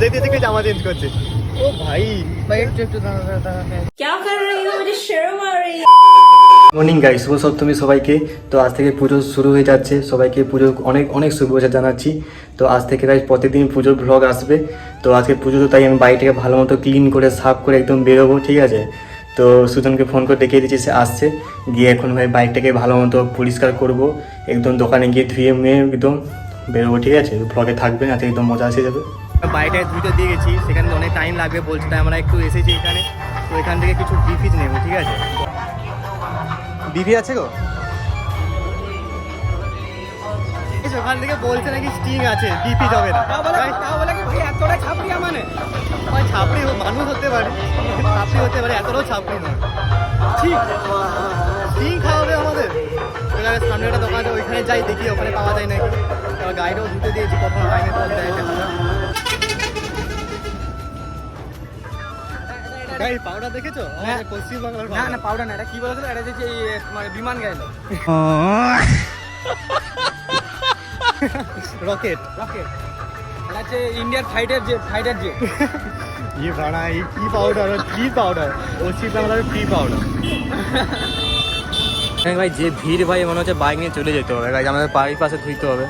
দেখতে দেখতে জামা চেঞ্জ করছে ও ভাই ভাই একটু একটু দাঁড়া দাঁড়া দাঁড়া क्या कर रही हो मुझे शर्म आ रही है মর্নিং গাই শুভ সপ্তমী সবাইকে তো আজ থেকে পুজো শুরু হয়ে যাচ্ছে সবাইকে পুজো অনেক অনেক শুভেচ্ছা জানাচ্ছি তো আজ থেকে গাইজ প্রতিদিন পুজোর ব্লগ আসবে তো আজকে পুজো তো তাই আমি বাড়িটাকে ভালো মতো ক্লিন করে সাফ করে একদম বেরোবো ঠিক আছে তো সুজনকে ফোন করে দেখিয়ে দিচ্ছি সে আসছে গিয়ে এখন ভাই বাইকটাকে ভালো মতো পরিষ্কার করব একদম দোকানে গিয়ে ধুয়ে মুয়ে একদম বেরোবো ঠিক আছে ব্লগে থাকবে আজকে একদম মজা এসে যাবে বাড়িটায় ধুতে দিয়ে গেছি সেখানে অনেক টাইম লাগবে বলছে তাই আমরা একটু এসেছি এখানে। তো এখান থেকে কিছু ডিফিজ নেব ঠিক আছে? ডিভি আছে গো? ওখান থেকে বলছে নাকি স্টিং আছে ডিপি যাবে না। তাই- ভাই ছাপড়ি মানুষ হতে পারে ছাপড়ি হতে পারে এতটাও ছাপড়ি নয়। ঠিক। ঠিক খাওয়াবে আমাদের। এবারে সামনে একটা দোকান আছে ওইখানে যাই দেখি ওখানে পাওয়া যায় নাকি। এবার গাড়িটাও ধুতে দিয়েছি কখন পথ দেয় দেখা যাক। গাড়ি পাউডার দেখেছ? আমাদের পশ্চিমবাংলার না না পাউডার না এটা কি বলেছিল? এটা যে মানে বিমান গাইলো রকেট রকেট এটা হচ্ছে ইন্ডিয়ার ফাইটার জেট ফাইটার জেট ভাড়া এই কি পাউডার কি পাউডার পশ্চিমবাংলার কি পাউডার হ্যাঁ ভাই, যে ভিড় ভাই, মনে হচ্ছে বাইক নিয়ে চলে যেতে হবে। ভাই আমাদের বাড়ির পাশে ধুইতে হবে।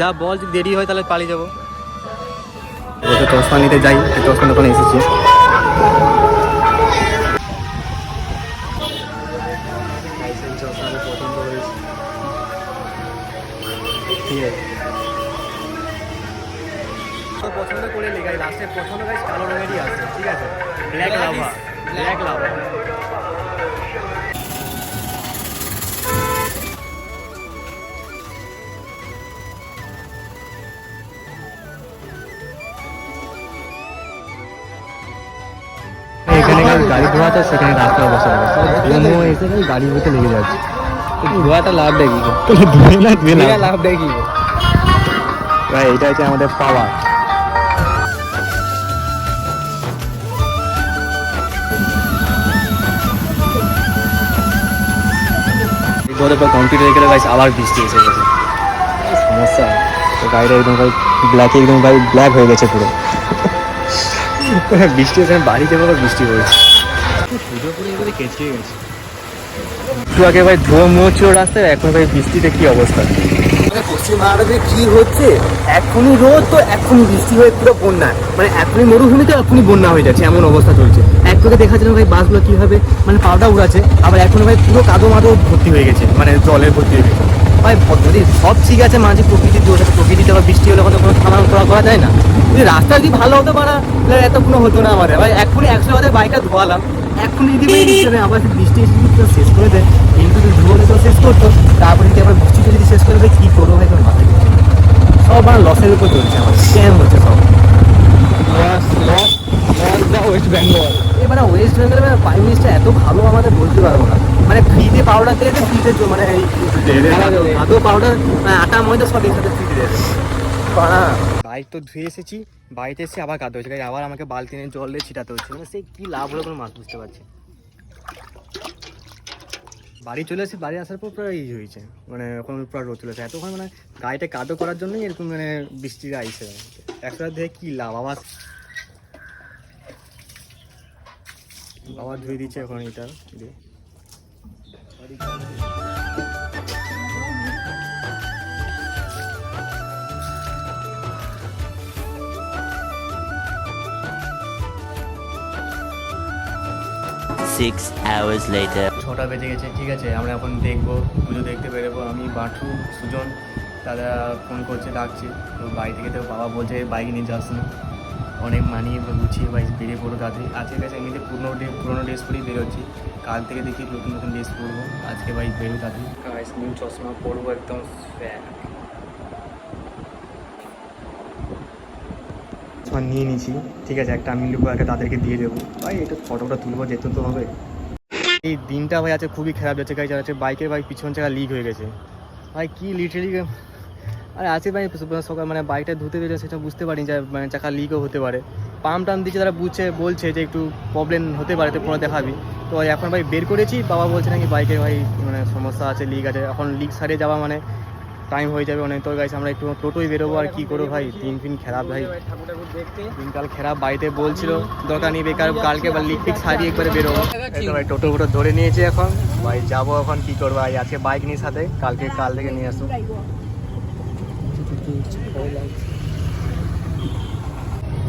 যা বল, যদি দেরি হয় তাহলে পালিয়ে যাব। ওকে চশমা নিতে যাই চশমা দোকানে এসেছি। পছন্দ করে লেগাই লাস্টে পছন্দ গাইস কালো রঙেরই আছে, ঠিক আছে? ব্ল্যাক লাভা ব্ল্যাক লাভা গাড়ি ধোয়া তো সেখানে রাস্তা বসে আছে ধুমো এসে গাড়ি ভিতরে লেগে যাচ্ছে। ধোয়াটা লাভ দেয় কি ধুয়ে না ধুয়ে না লাভ দেয় কি ভাই এটা হচ্ছে আমাদের পাওয়ার পর কমপ্লিট হয়ে গেলে আবার বৃষ্টি এসে গেছে। সমস্যা। তো গাড়িটা একদম ভাই ব্ল্যাক একদম ভাই ব্ল্যাক হয়ে গেছে পুরো। বৃষ্টি এসে বাড়িতে আবার বৃষ্টি গেছে একটু আগে ভাই ধোয়া ছিল রাস্তায়, এখন ভাই বৃষ্টিতে কি অবস্থা? পশ্চিমবঙ্গে কি হচ্ছে? এখনই রোদ তো বৃষ্টি হয়ে পুরো বন্যা। মানে এখনই মরুভূমি তো এখনই বন্যা হয়ে যাচ্ছে, এমন অবস্থা চলছে। এক চোখে দেখা যাচ্ছে ভাই, বাসগুলো কীভাবে মানে পাউডা উড়াচ্ছে আবার এখন ভাই পুরো কাদো মাদো ভর্তি হয়ে গেছে মানে জলে ভর্তি হয়ে গেছে। ভাই যদি সব ঠিক আছে মাঝে প্রকৃতির দোষ প্রকৃতিতে আবার বৃষ্টি হলে কত কোনো থামানো করা যায় না যদি রাস্তা যদি ভালো হতে পারা কোনো হতো না আমার ভাই এখনই একশো আমাদের বাইকটা ধোয়ালাম এখনই যদি দিচ্ছে না আবার বৃষ্টি এসে শেষ করে দেয় কিন্তু যদি ধুয়ে তো শেষ করতো তারপরে যদি আবার বৃষ্টিতে যদি শেষ করে দেয় কী করব ভাই কোনো মাথায় সব আমার লসের উপর চলছে আমার স্ক্যাম হচ্ছে সব ওয়েস্ট বেঙ্গল এবারে ওয়েস্ট বেঙ্গলের প্রাইম মিনিস্টার এত ভালো আমাদের বলতে পারব না। মানে ফ্রিতে পাউডার দিয়েছে ফ্রিতে মানে এই আদৌ পাউডার আটা, ময়দা সব একসাথে ফ্রিতে পাড়া। বাইক তো ধুয়ে এসেছি, বাড়িতে এসে আবার কাঁদতে হচ্ছে আবার আমাকে বালতি নিয়ে জল দিয়ে ছিটাতে হচ্ছে। মানে সে কী লাভ হলো কোনো মাছ বুঝতে পারছি বাড়ি চলে এসে বাড়ি আসার পর পুরো এই হয়েছে। মানে এখন পুরো রোদ চলে এসে এতক্ষণ মানে গাড়িটা কাদো করার জন্যই এরকম মানে বৃষ্টির আইসে একশো দেখে কী লাভ? আবার আবার ধুয়ে দিচ্ছে এখন এটা দিয়ে। Six hours later. ছটা বেজে গেছে ঠিক আছে আমরা এখন দেখব পুজো দেখতে বেরোবো। আমি বাঁঠু সুজন তারা ফোন করছে ডাকছে। তো বাড়ি থেকে তো বাবা বলছে বাইক নিয়ে যাস না। অনেক মানিয়ে বা গুছিয়ে বাইক বেরিয়ে পড়ো তাড়াতাড়ি আজকের কাছে এমনিতে পুরনো ডে পুরোনো ড্রেস পরেই বেরোচ্ছি। কাল থেকে দেখি নতুন নতুন ড্রেস পরবো। আজকে বাইক বেরো গাইস নিউ চশমা পরবো একদম চশমা নিয়ে নিয়েছি ঠিক আছে একটা আমি নেব একটা তাদেরকে দিয়ে দেবো। ভাই এটা ফটোটা তুলবো যেতে তো হবে। এই দিনটা ভাই আছে খুবই খারাপ যাচ্ছে গাড়ি চালাচ্ছে বাইকের ভাই পিছন চাকা লিক হয়ে গেছে। ভাই কি লিটারেলি আরে আছে ভাই সকাল মানে বাইকটা ধুতে দিয়েছে সেটা বুঝতে পারিনি যে মানে চাকা লিকও হতে পারে। পাম্প টাম দিচ্ছে তারা বুঝছে বলছে যে একটু প্রবলেম হতে পারে তো পরে দেখাবি। তো এখন ভাই বের করেছি বাবা বলছে নাকি বাইকের ভাই মানে সমস্যা আছে লিক আছে। এখন লিক সারিয়ে যাওয়া মানে টাইম হয়ে যাবে অনেক। তো গাইছে আমরা একটু টোটোই বেরোবো আর কি করব ভাই? দিন ফিন খারাপ ভাই। দিনকাল খারাপ বাড়িতে বলছিল দরকার নেই বেকার কালকে এবার লিক ফিক সারিয়ে একবারে বেরোবো। ভাই টোটো ফোটো ধরে নিয়েছি এখন। ভাই যাব এখন কি করব? ভাই আজকে বাইক নিয়ে সাথে কালকে কাল থেকে নিয়ে আসব।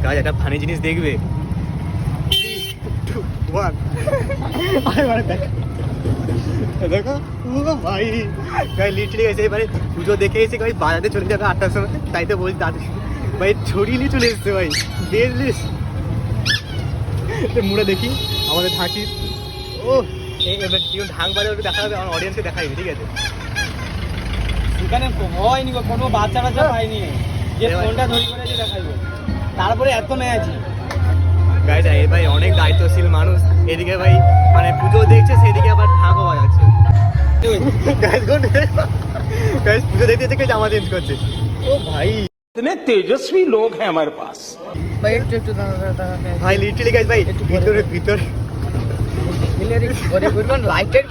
গাছ একটা ফানি জিনিস দেখবে। দেখো, ও ভাই এবারে পুজো দেখে এসে ভাই বাজারে চলে যাবে আটটার সময় তাই তো বলছি দাদা ভাই ছড়িয়ে নিয়ে চলে এসছে ভাই। বেশ মুড়ে দেখি আমাদের ঢাকি ও এবার কেউ ঢাং বাজে দেখা যাবে আমার অডিয়েন্সকে দেখাইনি ঠিক আছে? এখানে হয়নি গো, কোনো বাচ্চা বাচ্চা পাইনি যে এবার- ফোনটা ধরি করে যে দেখাইবো তারপরে এত মেয়াছি গাইজ এই ভাই অনেক দায়িত্বশীল মানুষ এদিকে ভাই মানে পুজো দেখছে সেদিকে আবার ঢাকও বাজাচ্ছে গাইজ গুড গাইজ পুজো দেখতে দেখে জামা চেঞ্জ করছে ও ভাই इतने तेजस्वी लोग हैं हमारे पास ভাই একটু একটু দাঁড়া দাঁড়া দাঁড়া ভাই লিটারালি গাইজ ভাই ভিতরে ভিতরে লাইট টাইট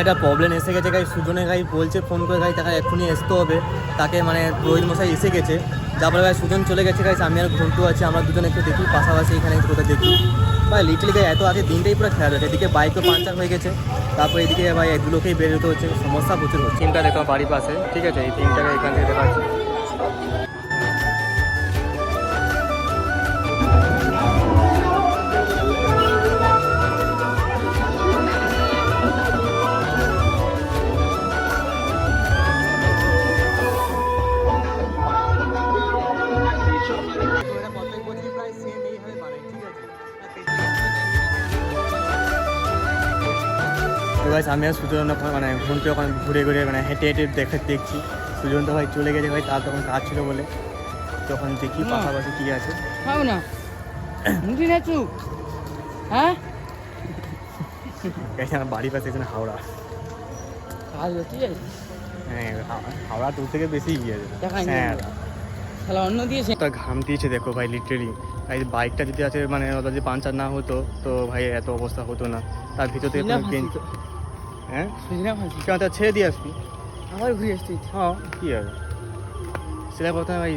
একটা প্রবলেম এসে গেছে গাই সুজনে গাই বলছে ফোন করে গাই তাকে এক্ষুনি আসতে হবে। তাকে মানে রোহিত মশাই এসে গেছে। তারপরে ভাই সুজন চলে গেছে গাইছে আমি আর ঘন্টু আছি আমরা দুজন একটু দেখি পাশাপাশি এখানে কোথাও দেখি। ভাই লিটালি গাই এত আগে দিনটাই পুরো খেয়াল হয়েছে এদিকে বাইকও পাঞ্চার হয়ে গেছে। তারপর এদিকে ভাই এগুলোকেই বেরোতে হচ্ছে। সমস্যা প্রচুর হচ্ছে। দেখো বাড়ির পাশে। ঠিক আছে এই তিনটাকে এখান থেকে দেখাচ্ছি। গাইস আমি আর সুজন মানে ঘুমতে ওখানে ঘুরে ঘুরে মানে হেঁটে হেঁটে দেখে দেখছি। সুজন তো ভাই চলে গেছে ভাই তার তখন কাজ ছিল বলে। তখন দেখি পাশাপাশি কি আছে। খাও না। না হ্যাঁ? আমার বাড়ির পাশে এখানে হাওড়া। কাজ হচ্ছে হ্যাঁ হাওড়া টুর থেকে বেশি গিয়ে আছে। দেখাই নি হ্যাঁ। আমরা। অন্য দিয়েছে। তা ঘাম দিয়েছে দেখো ভাই লিটারেলি ভাই বাইকটা যদি আছে মানে ওটা যদি পাঞ্চার না হতো তো ভাই এত অবস্থা হতো না। তার ভিতর থেকে হ্যাঁ? সুজনা ফাঁসি কেন তা ছেড়ে দিয়ে আসবি? আবার ঘুরে আসছি হ্যাঁ কী হবে সেটা কথা ভাই।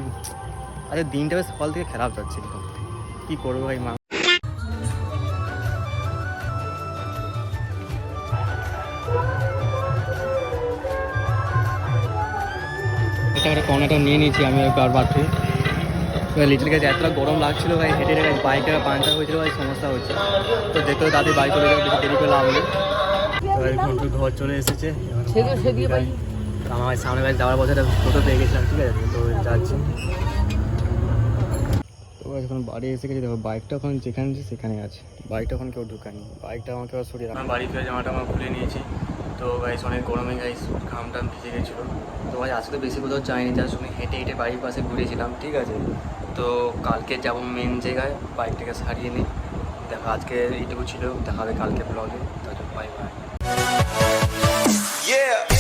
আরে দিনটা বেশ সকাল থেকে খারাপ যাচ্ছে একদম কী করব ভাই মা? এটা একটা কর্নারটা নিয়ে নিয়েছি আমি একবার বাথরু লিটল গাছ এতটা গরম লাগছিল ভাই হেঁটে হেঁটে বাইকটা পাঞ্চার হয়েছিল ভাই সমস্যা হচ্ছে। তো দেখতে তাদের বাইক করে দেরি করে লাভ নেই। এবার ঘর চলে এসেছে। তো আমার সামনে বাইক যাওয়ার একটা ফটো পেয়ে গেছিলাম ঠিক আছে? তো যাচ্ছি। তো এখন বাড়ি এসে গেছি দেখো বাইকটা এখন যেখানে আছে সেখানে আছে। বাইকটা এখন কেউ ঢুকায়নি। বাইকটা আমাকে আবার সরিয়ে আমার বাড়ি ফিরে জামাটা আমার খুলে নিয়েছি। তো গাইস অনেক গরমে গাইস ঘাম টাম ভিজে গেছিল। তো ভাই আজকে বেশি কোথাও যাইনি যা শুনে হেঁটে হেঁটে বাড়ির পাশে ঘুরেছিলাম ঠিক আছে? তো কালকে যাব মেন জায়গায় বাইকটাকে সারিয়ে নিই। দেখা আজকে এইটুকু ছিল দেখা হবে কালকে ব্লগে তার জন্য বাই বাই